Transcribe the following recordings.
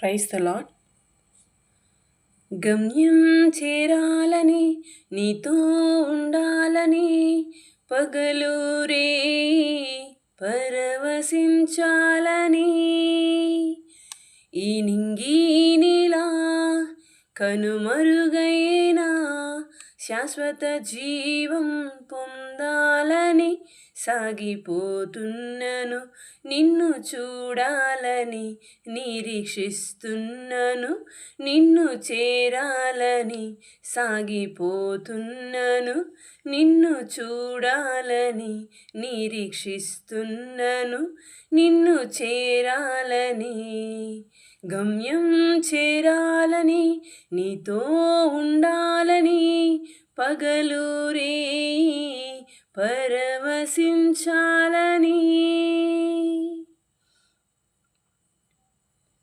Price the lord గమ్యం చేరాలని నీతో ఉండాలని పగలూరే పరవశించాలని. ఈ నింగినిలా కనుమరుగైనా శాశ్వత జీవం పొందాలని సాగిపోతున్నను నిన్ను చూడాలని నిరీక్షిస్తున్నను నిన్ను చేరాలని సాగిపోతున్నను నిన్ను చూడాలని నిరీక్షిస్తున్నను నిన్ను చేరాలని గమ్యం చేరాలని నీతో ఉండాలని పగలూరే పరవశించాలని.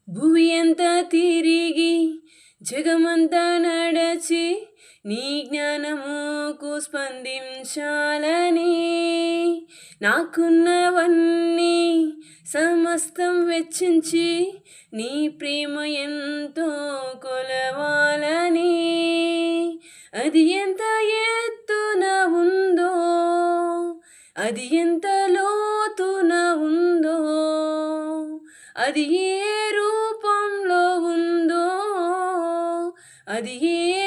భూమి ఎంత తిరిగి జగమంతా నడచి నీ జ్ఞానముకు స్పందించాలని. నాకున్నవన్నీ సమస్తం వెచ్చించి నీ ప్రేమ ఎంతో కొలవాలని. అది ఎంత ఎత్తున ఉందో అది ఎంత లోతున ఉందో అది ఏ రూపంలో ఉందో అది ఏ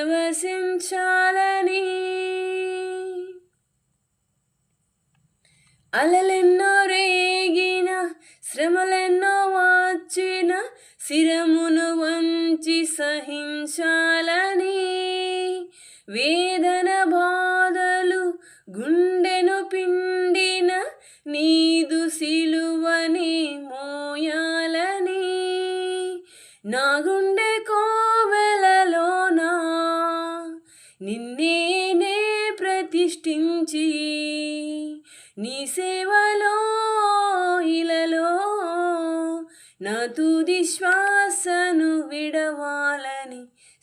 అలలెన్నో రేగిన శ్రమలెన్నో వచ్చిన శిరమును వంచి సహించాలని. వేదన బాధలు గుండెను పిండిన నీదు సిలువని మోయాలని. నా నీ సేవలో ఇలలో నా తుది శ్వాసను విడవాలని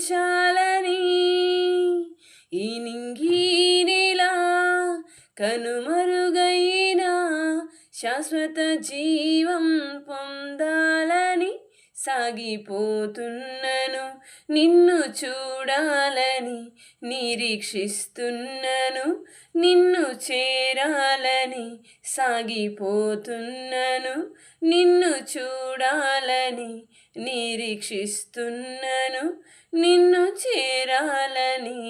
పరవశించాలని ఈ నింగినిలా కనుమరుగైన శాశ్వత జీవం పొందాలని సాగిపోతున్నను నిన్ను చూడాలని నిరీక్షిస్తున్నను నిన్ను చేరాలని సాగిపోతున్నను నిన్ను చూడాలని నిరీక్షిస్తున్నను నిన్ను చేరాలని